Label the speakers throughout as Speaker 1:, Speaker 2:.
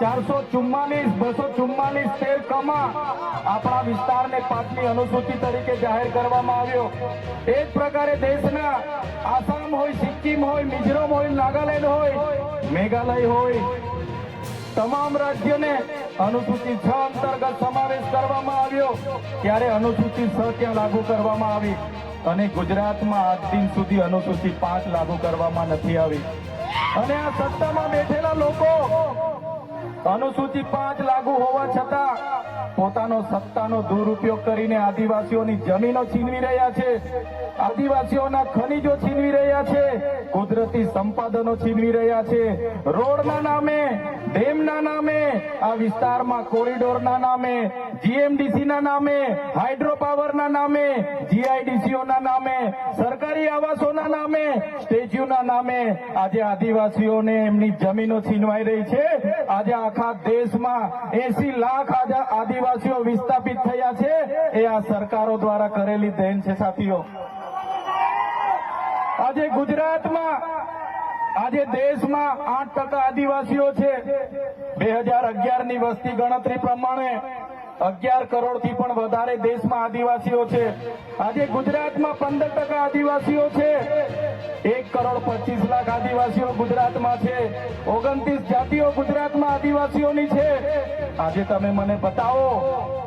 Speaker 1: ચારસો ચુમ્માલીસ, બસો ચુમ્માલીસ તમામ રાજ્યોને અનુસૂચિ છ અંતર્ગત સમાવેશ કરવામાં આવ્યો. ત્યારે અનુસૂચિ છ ત્યાં લાગુ કરવામાં આવી અને ગુજરાતમાં આજ દિન સુધી અનુસૂચિ પાંચ લાગુ કરવામાં નથી આવી. અને આ સત્તામાં બેઠેલા લોકો અનુસૂચિ પાંચ લાગુ હોવા છતાં પોતાનો સત્તાનો દુરુપયોગ કરીને આદિવાસીઓની જમીનો છીનવી રહ્યા છે. આદિવાસીઓના ખનીજો છીનવી રહ્યા છે. કુદરતી સંપાદનો છીનવી રહ્યા છે. રોડના નામે, ડેમના નામે, આ વિસ્તારમાં કોરિડોરના નામે, જીએમડીસીના નામે, હાઇડ્રો પાવરના નામે, જીઆઈડીસીઓના નામે, સરકારી આવાસોના નામે, સ્ટેચ્યુના નામે આજે આદિવાસીઓને એમની જમીનો છીનવાઈ રહી છે. આજે આખા દેશમાં એસી લાખ આજે આદિવાસીઓ વિસ્થાપિત થયા છે. એ આ સરકારો દ્વારા કરેલી દેન છે સાથીઓ. આજે ગુજરાતમાં, આજે દેશમાં આઠ ટકા આદિવાસીઓ છે. બે હજાર અગિયારની વસ્તી ગણતરી પ્રમાણે અગિયાર કરોડથી પણ વધારે દેશમાં આદિવાસીઓ છે. આજે ગુજરાતમાં પંદર ટકા આદિવાસીઓ છે. એક કરોડ પચીસ લાખ આદિવાસીઓ ગુજરાતમાં છે. ઓગણત્રીસ જાતિઓ ગુજરાતમાં આદિવાસીઓની છે. આજે તમે મને બતાવો,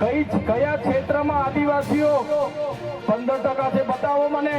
Speaker 1: કઈ કયા ક્ષેત્રમાં આદિવાસીઓ પંદર ટકા છે? બતાવો મને.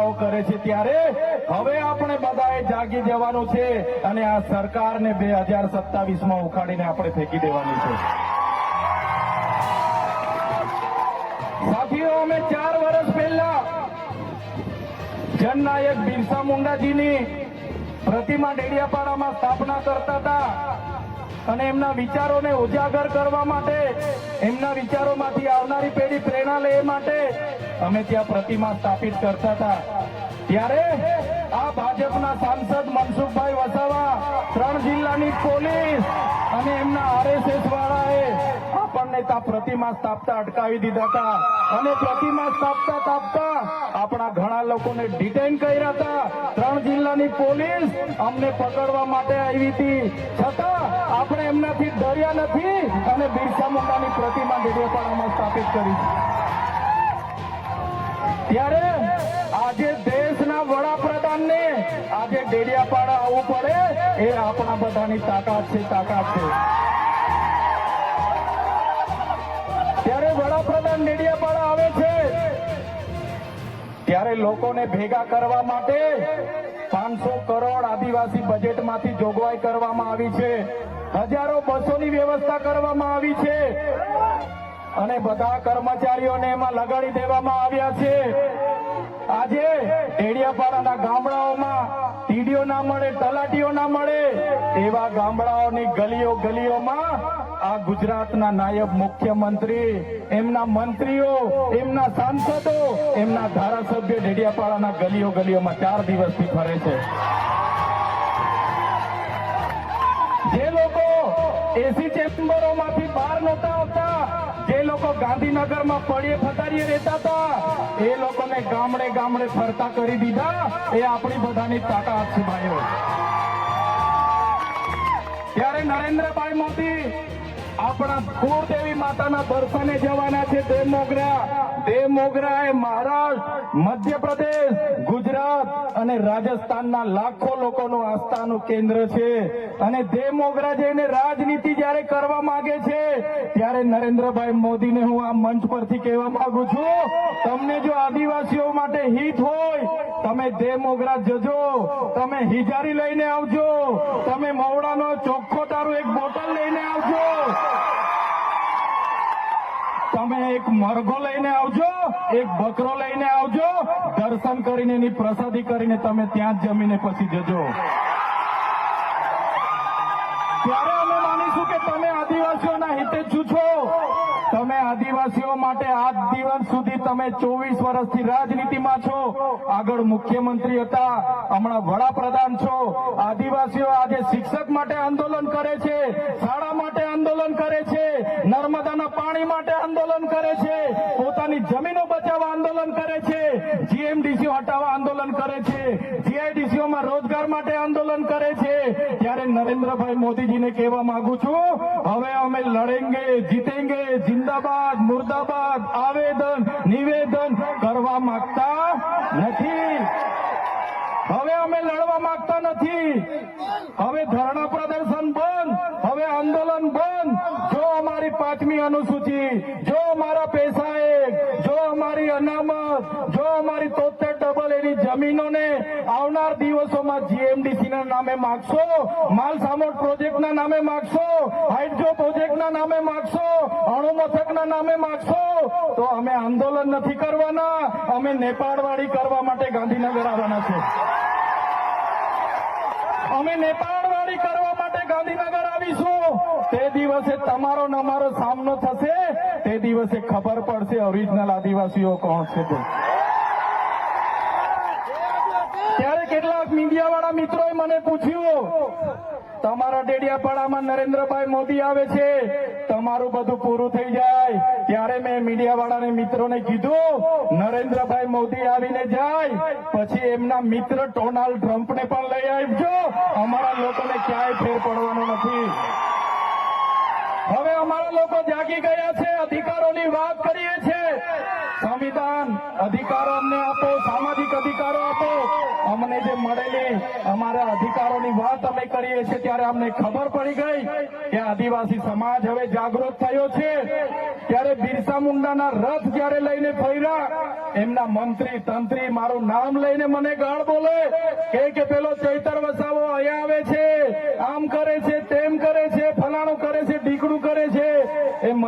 Speaker 1: તાઇફાઓ કરે છે ત્યારે હવે આપણે બધાએ જાગી જવાનું છે અને આ સરકારને બે હજાર સત્તાવીસમાં ઉખાડીને આપણે ફેંકી દેવાની છે. સાથીઓ, અમે ચાર વર્ષ પહેલા જનનાયક બિરસા મુંડાજીની પ્રતિમા ડેડિયાપાડામાં સ્થાપના કરતા હતા અને એમના વિચારોને ઉજાગર કરવા માટે, એમના વિચારોમાંથી આવનારી પેઢી પ્રેરણા લે માટે અમે ત્યાં પ્રતિમા સ્થાપિત કરતા હતા. ત્યારે આ ભાજપના સાંસદ મનસુખભાઈ વસાવા ત્રણ જિલ્લાની પોલીસ અને એમના આરએસએસ વાળાએ આપણને ત્યાં પ્રતિમા સ્થાપતા અટકાવી દીધા હતા. અને પ્રતિમા સ્થાપતા સ્થાપતા આપણા ઘણા લોકોને ડિટેન કર્યા હતા. ત્રણ જિલ્લાની પોલીસ અમને પકડવા માટે આવી હતી. છતાં આપણે એમનાથી ડર્યા નથી અને બિરસા મુંડાની પ્રતિમા અમે સ્થાપિત કરી. ત્યારે આજે દેશના વડાપ્રધાનને આજે ડેડિયાપાડા આવવું પડે. એ આપણા બધાની તાકાત છે તાકાત છે. ત્યારે વડાપ્રધાન ડેડિયાપાડા આવે છે. ત્યારે લોકોને ભેગા કરવા માટે પાંચસો કરોડ આદિવાસી બજેટમાંથી જોગવાઈ કરવામાં આવી છે. હજારો બસોની વ્યવસ્થા કરવામાં આવી છે. અને બધા કર્મચારીઓને એમાં લગાડી દેવામાં આવ્યા છે. આજે એડિયાપાડાના ગામડાઓમાં ટીડીઓ ના મળે, તલાટીઓ ના મળે, એવા ગામડાઓની ગલીઓ ગલીઓમાં આ ગુજરાતના નાયબ મુખ્યમંત્રી, એમના મંત્રીઓ, એમના સાંસદો, એમના ધારાસભ્ય ડેડિયાપાડાના ગલીઓ ગલીઓમાં ચાર દિવસથી ફરે છે. જે લોકો એસી ચેમ્બરોમાંથી ગાંધીનગરમાં પડીએ ફતારીએ રહેતા હતા. એ લોકોને ગામડે ગામડે ફરતા કરી દીધા. એ આપણી બધાની તાકાત છે ભાઈઓ. ત્યારે નરેન્દ્રભાઈ મોદી આપણા કુળદેવી માતાના દર્શને જવાના છે દેવ મોગરા દેવ મોગરા એ મહારાષ્ટ્ર, મધ્યપ્રદેશ, ગુજરાત. અને રાજસ્થાનના લાખો લોકોનું આસ્થાનું કેન્દ્ર છે. અને દેવ મોગરા રાજનીતિ જયારે કરવા માંગે છે, ત્યારે નરેન્દ્રભાઈ મોદીને હું આ મંચ પરથી કહેવા માંગુ છું, તમને જો આદિવાસીઓ માટે હિત હોય, તમે દેવ મોગરા જજો, તમે હિજારી લઈને આવજો, તમે મવડાનો ચોખ્ખો તારું એક બોટલ લઈને આવજો, તમે એક મરઘો લઈને આવજો એક બકરો લઈને આવજો. દર્શન કરીને એની પ્રસાદી કરીને તમે ત્યાં જમીને પછી જજો. ત્યારે અમે માનીશું કે તમે આદિવાસીઓના હિતે જ છો. તમે આદિવાસીઓ માટે આજ દિવસ સુધી તમે ચોવીસ વર્ષથી રાજનીતિમાં છો. આગળ મુખ્યમંત્રી હતા, હમણાં વડાપ્રધાન છો. આદિવાસીઓ આજે શિક્ષક માટે આંદોલન કરે છે, શાળા માટે આંદોલન કરે છે, નર્મદાના પાણી માટે આંદોલન કરે છે. જમીનો બચાવવા આંદોલન કરે છે, જીએમડીસી હટાવવા આંદોલન કરે છે, જીઆઈડીસીઓમાં રોજગાર માટે આંદોલન કરે છે. ત્યારે નરેન્દ્રભાઈ મોદીજીને કહેવા માંગુ છું, હવે અમે લડેંગે, જીતેંગે, જિંદાબાદ, મુર્દાબાદ, આવેદન, નિવેદન કરવા માંગતા નથી. હવે અમે લડવા માંગતા નથી. હવે ધરણા પ્રદર્શન બંધ, હવે આંદોલન બંધ. જો અમારી પાંચમી અનુસૂચિ જો અમારા પૈસા એક જો અમારી અનામત જો અમારી તોતેર ડબલ એની જમીનોને આવનાર દિવસોમાં જીએમડીસી ના નામે માગશો? માલ સામોટ પ્રોજેક્ટના નામે માગશો? હાઇડ્રો પ્રોજેક્ટના નામે માગશો? અણુ નામે માગશો? તો અમે આંદોલન નથી કરવાના, અમે નેપાળવાડી કરવા માટે ગાંધીનગર આવવાના છે. અમે નેપાળવાડી કરવા માટે ગાંધીનગર આવીશું. તે દિવસે તમારો અમારો સામનો થશે. તે દિવસે ખબર પડશે ઓરિજિનલ આદિવાસીઓ કોણ છે તે ત્યારે કેટલાક મીડિયાવાળા મિત્રોએ મને પૂછ્યું, તમારા ડેડિયાપાડામાં નરેન્દ્રભાઈ મોદી આવે છે, તમારું બધું પૂરું થઈ જાય. ત્યારે મેં મીડિયાવાળાને મિત્રોને કીધું, નરેન્દ્રભાઈ મોદી આવીને જાય, પછી એમના મિત્ર ડોનાલ્ડ ટ્રમ્પને પણ લઈ આવજો. અમારા લોકોને ક્યાંય ફેર પડવાનો નથી. હવે અમારા લોકો જાગી ગયા છે, અધિકારોની વાત કરીએ છીએ સંવિધાન અધિકારો અમને આપો સામાજિક અધિકારો આપો અમને જે મળેલી અમારા અધિકારોની વાત અમે કરીએ છીએ ત્યારે અમને ખબર પડી ગઈ કે આદિવાસી સમાજ હવે જાગૃત થયો છે. ત્યારે બિરસા મુંડાના રથ જ્યારે લઈને ફર્યા, એમના મંત્રી, તંત્રી મારું નામ લઈને મને ગાળ બોલે કે પેલો ચૈતર વસાવો અહીંયા આવે છે, આમ કરે છે તેમ કરે છે ફલાણું કરે છે ઢીકડું કરે છે એ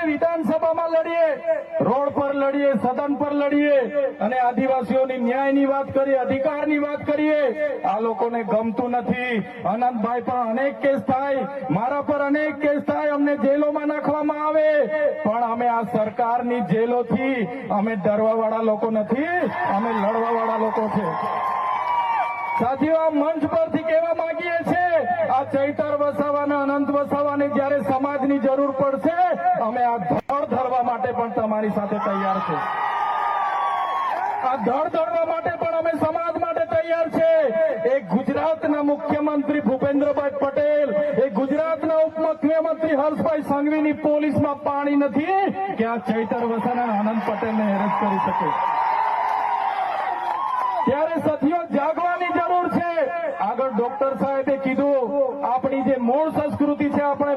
Speaker 1: સાથે વિધાનસભામાં લડીએ, રોડ પર લડીએ, સદન પર લડીએ અને આદિવાસીઓની ન્યાયની વાત કરીએ, અધિકારની વાત કરીએ, આ લોકોને ગમતું નથી. અનંતભાઈ પર અનેક કેસ થાય, મારા પર અનેક કેસ થાય, અમને જેલોમાં નાખવામાં આવે. પણ અમે આ સરકારની જેલોથી, અમે ડરવાવાળા લોકો નથી, અમે લડવા વાળા લોકો છે. સાથીઓ, આ મંચ પરથી કહેવા માંગીએ છીએ, આ ચૈતર વસાવાને, અનંત વસાવાને જ્યારે સમાજની જરૂર પડશે અમે આ ધડ ધરવા માટે પણ તમારી સાથે તૈયાર છે. આ ધડ ધરવા માટે પણ અમે સમાજ માટે તૈયાર છે. એ ગુજરાતના મુખ્યમંત્રી ભૂપેન્દ્રભાઈ પટેલ એ ગુજરાતના ઉપમુખ્યમંત્રી હર્ષભાઈ સંઘવીની પોલીસમાં પાણી નથી કે આ ચૈતર વસાવાને આનંદ પટેલને હેરસ કરી શકે. ત્યારે સાથીઓ, જાગવાની જરૂર છે. આગળ ડોક્ટર સાહેબે કીધું, આપણી જે મૂળ સંસ્કૃતિ છે, આપણે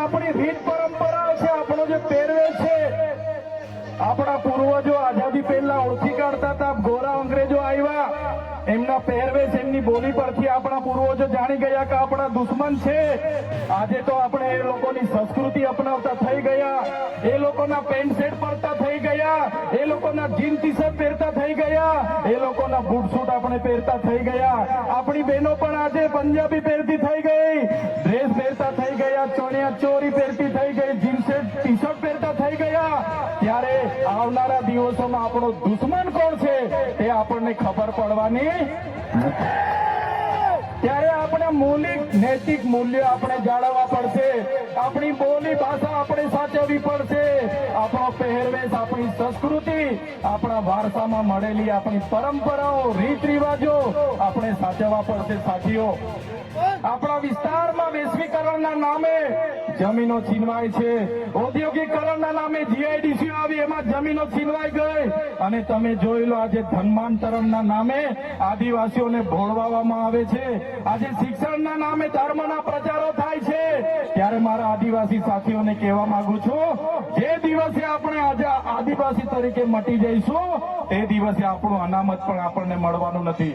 Speaker 1: આપણી રીત પરંપરાઓ છે, આપણો જે પહેરવેશ છે, આપણા પૂર્વજો આઝાદી પહેલા ઓળખી કાઢતા હતા ગોરા અંગ્રેજો આવ્યા, એમના પહેરવેશ એમની બોલી પરથી આપણા પૂર્વજો જાણી ગયા કે આપણા દુશ્મન છે. આજે તો આપણે એ લોકોની સંસ્કૃતિ અપનાવતા થઈ ગયા. એ લોકોના પેન્ટ શર્ટ પહેરતા થઈ ગયા. એ લોકોના જીન ટી શર્ટ પહેરતા થઈ ગયા. એ લોકોના બૂટ સૂટ આપણે પહેરતા થઈ ગયા. આપણી બહેનો પણ આજે પંજાબી પહેરતી થઈ ગઈ. ડ્રેસ પહેરતા થઈ ગયા, ચણિયા ચોરી પહેરતી થઈ ગઈ જીન શર્ટ ટી શર્ટ પહેરતા થઈ ગયા. ત્યારે આવનારા દિવસોમાં આપણો દુશ્મન કોણ છે તે આપણને ખબર પડવાની. ત્યારે આપણે મૌલિક, નૈતિક મૂલ્યો આપણે જાળવવા પડશે. આપણી બોલી ભાષા આપણે સાચવવી પડશે. આપણો પહેરવેશ, આપણી સંસ્કૃતિ, આપણા વારસામાં મળેલી આપણી પરંપરાઓ રીત રિવાજો આપણે સાચવવા પડશે, સાથીઓ. આપણા વિસ્તારમાં વૈશ્વિકરણના નામે જમીનો છીનવાય છે. ઔદ્યોગિકરણના નામે જીઆઈડીસી આવી, એમાં જમીનો છીનવાઈ ગઈ. અને તમે જોઈ લો આજે ધર્માંતરણના નામે આદિવાસીઓને ભોળવામાં આવે છે. આજે શિક્ષણના નામે ધર્મના પ્રચારો થાય છે. ત્યારે મારા આદિવાસી સાથીઓને કહેવા માંગુ છું, જે દિવસે આપણે આજે આદિવાસી તરીકે મટી જઈશું, તે દિવસે આપણું અનામત પણ આપણને મળવાનું નથી.